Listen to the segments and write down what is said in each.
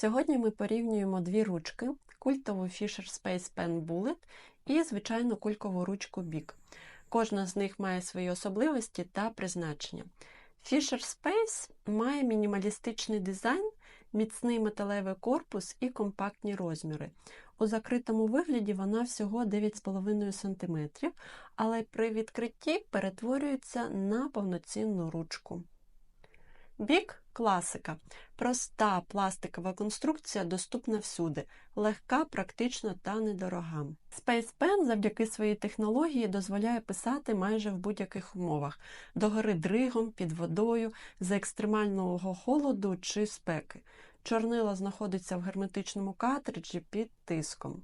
Сьогодні ми порівнюємо дві ручки: культову Fisher Space Pen Bullet і звичайну кулькову ручку Bic. Кожна з них має свої особливості та призначення. Fisher Space має мінімалістичний дизайн, міцний металевий корпус і компактні розміри. У закритому вигляді вона всього 9,5 см, але при відкритті перетворюється на повноцінну ручку. Бік класика. Проста пластикова конструкція доступна всюди, легка, практична та недорога. Space Pen завдяки своїй технології дозволяє писати майже в будь-яких умовах, догори дригом, під водою, за екстремального холоду чи спеки. Чорнило знаходиться в герметичному картриджі під тиском.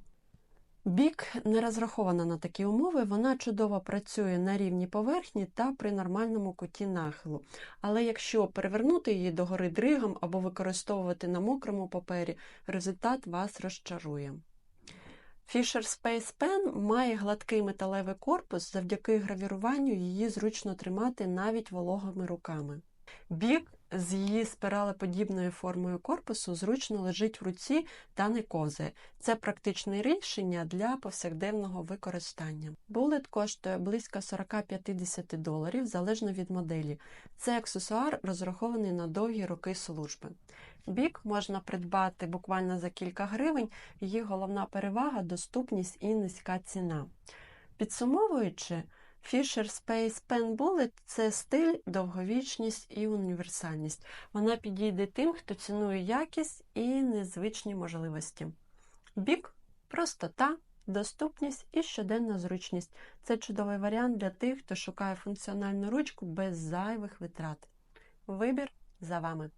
Бік не розрахована на такі умови, вона чудово працює на рівні поверхні та при нормальному куті нахилу. Але якщо перевернути її догори дригом або використовувати на мокрому папері, результат вас розчарує. Fisher Space Pen має гладкий металевий корпус, завдяки гравіруванню її зручно тримати навіть вологими руками. Бік з її спиралеподібною формою корпусу зручно лежить в руці та не ковзає. Це практичне рішення для повсякденного використання. Булет коштує близько 40-50 доларів залежно від моделі. Це аксесуар розрахований на довгі роки служби. Бік можна придбати буквально за кілька гривень, її головна перевага доступність і низька ціна. Підсумовуючи, Fisher Space Pen Bullet – це стиль, довговічність і універсальність. Вона підійде тим, хто цінує якість і незвичні можливості. Бік простота, доступність і щоденна зручність. Це чудовий варіант для тих, хто шукає функціональну ручку без зайвих витрат. Вибір за вами.